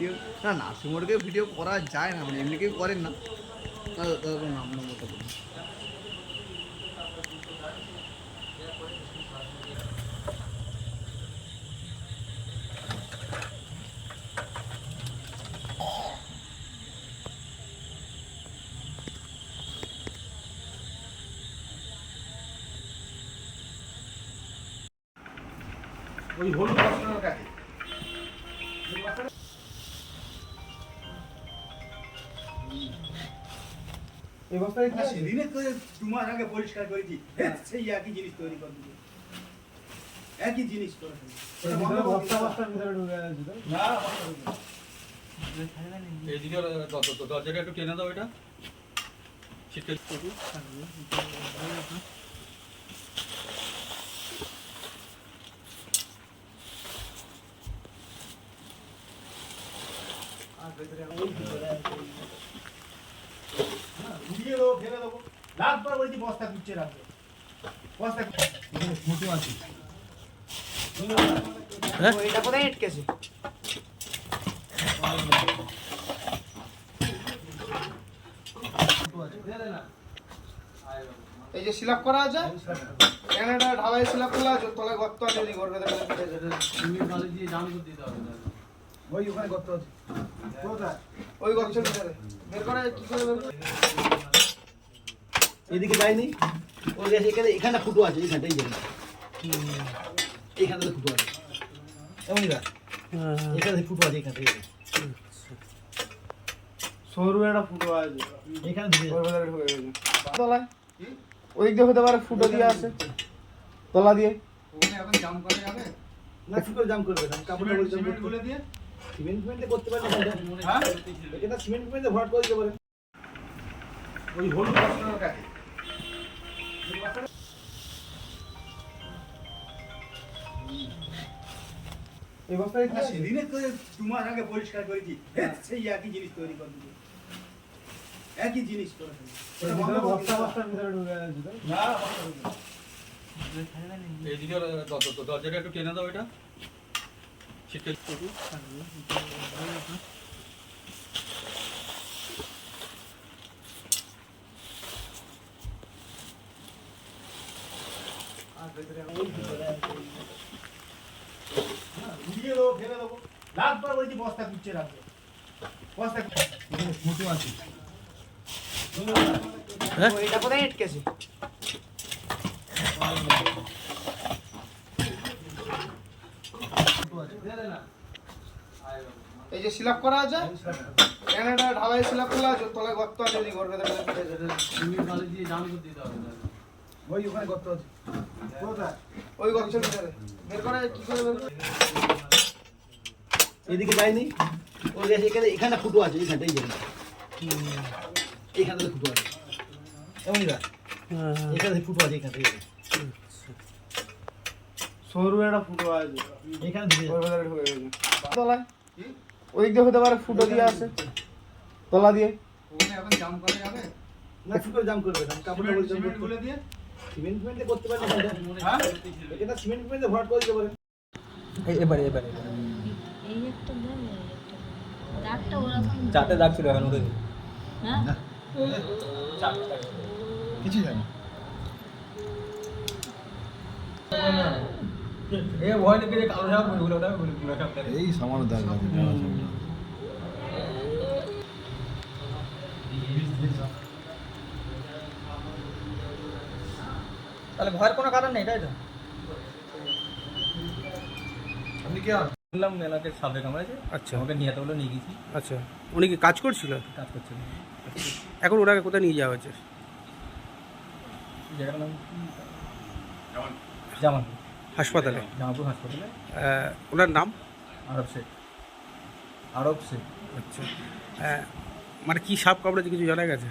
Video, না নার্সিংহোমকে video করা যায় না মানে এমনি কেউ করেন না। নাম নম্বরটা বলুন। ওই হলুদ কাছে। এই বস্তায় না, সেদিনে তো তোমার আগে পরিষ্কার করেছি হ্যাঁ, সেই একই জিনিস তৈরি করে দিবে একই জিনিস করে। ওটা বন্ধ করে দিতে হবে। না, বন্ধ করে দিতে হবে। এইদিকে দরজাটা একটু টেনে দাও এটা। শীতের হ্যাঁ, উড়িয়ে দেবো, ফেলে দেবো। রাতভর বলছি বস্তা কুচ্ছে রাখবে। বস্তা ফুটো আছে। এটা কোথায় আটকেছে এই যে সিলাপ করা আছে এখানে একটা ঢালাই সিলাপ করা আছে তলায় গর্ত আছে ওই গর্তে ওই ওখানে গর্ত আছে। ওই গর্তের ভিতরে বের করে কি করে করে? এদিকে যায়নি। ওই গেছে এখানে এখানে ফুটো আছে এখানটা এই জায়গায় এইখানটাতে ফুটো আছে। এমনই দেখ এখানে ফুটো আছে এখানটা সরু একটা ফুটো আছে। এখানে ঢুকে তলায়। ওই দিক হতে পারে ফুটো দিয়ে আছে তলা দিয়ে। ওখানে এখন জাম করা যাবে? না ফুটো জাম করবে? না কাপড় সিমেন্ট- সিমেন্ট দিয়ে? সিমেন্ট ফিমেন্টে করতে পারবে হ্যাঁ? এটা সিমেন্ট ফিমেন্টে ভরাট করে দিতে পারে। ওই হলুদ কাছে। সেদিনে তো তোমার আগে পরিষ্কার করেছি। হ্যাঁ, সেই একই জিনিস তৈরি করে দিবে একই জিনিস করে দিবে। ওটা বন্ধ করে দিতে হবে। না, বন্ধ করে দিতে হবে। এইদিকে দ- দ- দ- দরজাটা একটু টেনে দাও এটা শীতের এই যে সিলাপ করা আছে একটা ঢালাই সিলাপ করা আছে, তলায় গর্ত আছে ওই গর্তে ওই ওখানে গর্ত আছে। কোথায়? ওই গর্তের ভিতরে। বের করে কি করে বের করে? এদিকে যায়নি। ওই গেছে এখানে এখানে ফুটো আছে এখানটা এই জায়গায় এইখানটাতে ফুটো আছে। এমনই দেখ এখানে ফুটো আছে জায়গায় সরু একটা ফুটো আছে। এখানে ঢুকে ভেতরে ঢুকে গেছে তলায়। ওই দিক হতে পারে ফুটো দিয়ে আছে। তলা দিয়ে। ওখানে এখন জাম করা যাবে? না ফুটো জাম করবে না। কাপড় সিমেন্ট- সিমেন্ট দিয়ে? সিমেন্ট ফিমেন্টে করতে পারবে হ্যাঁ? এটা সিমেন্ট ফিমেন্টে ভরাট করে দিতে পারে এবারে এবারে এই একটা দেন দাগটা ওরকম চারটে দাগ ছিল এখন উঠে হ্যাঁ? কিছু জানি ভয় লেগে যে কালো সাপ ওগুলো ওটা পুরো এই সামান্য দাগ আছে তাহলে ভয়ের কোনো কারণ নেই তাই তো? আপনি কে বললাম মেলাকে সাপে কামড়েছে আচ্ছা। আমাকে নিয়ে তো নিয়ে গেছি। আচ্ছা। উনি কি কাজ করছিল? কাজ এখন ওনাকে কোথায় নিয়ে যাওয়া হয়েছে? জায়গাটার নাম জামালপুর। হাসপাতালে। জামালপুর হাসপাতালে। ওনার নাম? আরব শেখ। আরব শেখ। আচ্ছা। মানে কি সাপ কামড়েছে কিছু জানা গেছে?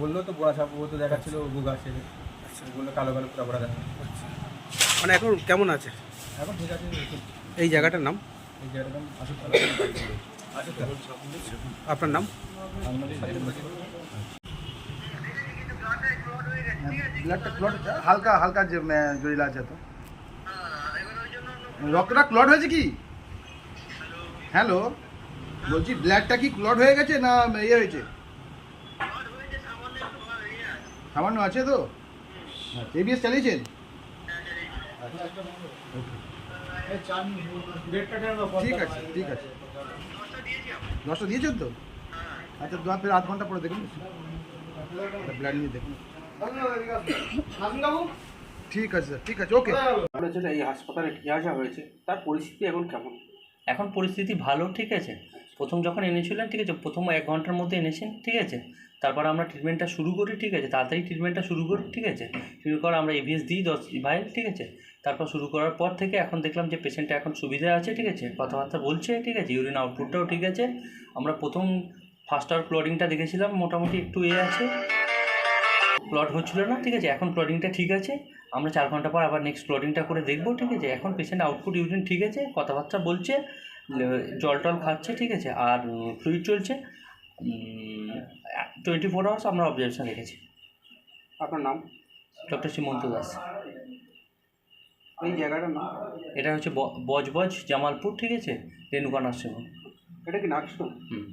বলল তো বড়া সাপ ও তো দেখাচ্ছিল গুগা আছে বলল কালো কালো পুরা দেখা মানে এখন কেমন আছে? এখন ঠিক আছে এই জায়গাটার নাম? এই জায়গাটার নাম আপনার নাম? হালকা হালকা যে জড়িলা আছে তো। রক্তটা ক্লট হয়েছে কি? হ্যালো বলছি ব্লাডটা কি ক্লট হয়ে গেছে না ইয়ে হয়েছে? সামান্য আছে তো? এবিএস চালিয়েছেন? ঠিক আছে ঠিক আছে। দশটা দিয়েছেন তো? আচ্ছা দু ফের আধ ঘণ্টা পরে দেখুন। ব্লাড নিয়ে দেখুন। ঠিক আছে স্যার ঠিক আছে, ওকে। আমরা যেটা এই হাসপাতালে নিয়ে আসা হয়েছে, তার পরিস্থিতি এখন কেমন? এখন পরিস্থিতি ভালো, ঠিক আছে? প্রথম যখন এনেছিলেন, ঠিক আছে, প্রথম এক ঘণ্টার মধ্যে এনেছেন, ঠিক আছে? তারপর আমরা ট্রিটমেন্টটা শুরু করি, ঠিক আছে? তাড়াতাড়ি ট্রিটমেন্টটা শুরু করি, ঠিক আছে? শুরু করে আমরা এভিএস দিই দশ ভাইল ঠিক আছে? তারপর শুরু করার পর থেকে এখন দেখলাম যে পেশেন্টটা এখন সুবিধা আছে, ঠিক আছে? কথাবার্তা বলছে, ঠিক আছে? ইউরিন আউটপুটটাও ঠিক আছে। আমরা প্রথম ফার্স্ট আওয়ার ক্লডিংটা দেখেছিলাম, মোটামুটি একটু এ আছে। ক্লট হচ্ছিল না, ঠিক আছে? এখন ক্লডিংটা ঠিক আছে। আমরা চার ঘণ্টা পর আবার নেক্সট লোডিংটা করে দেখব ঠিক আছে? এখন পেশেন্ট আউটপুট ইউরিন ঠিক আছে কথাবার্তা বলছে জল টল খাচ্ছে ঠিক আছে? আর ফ্লুইড চলছে। টোয়েন্টি ফোর আওয়ার্স আমরা অবজারভেশন রেখেছি আপনার নাম? ডক্টর শ্রীমন্ত দাস। এই জায়গাটার নাম? এটা হচ্ছে বজবজ জামালপুর ঠিক আছে? Renuka nursing home. এটা কি নার্সিংহোম? হুম।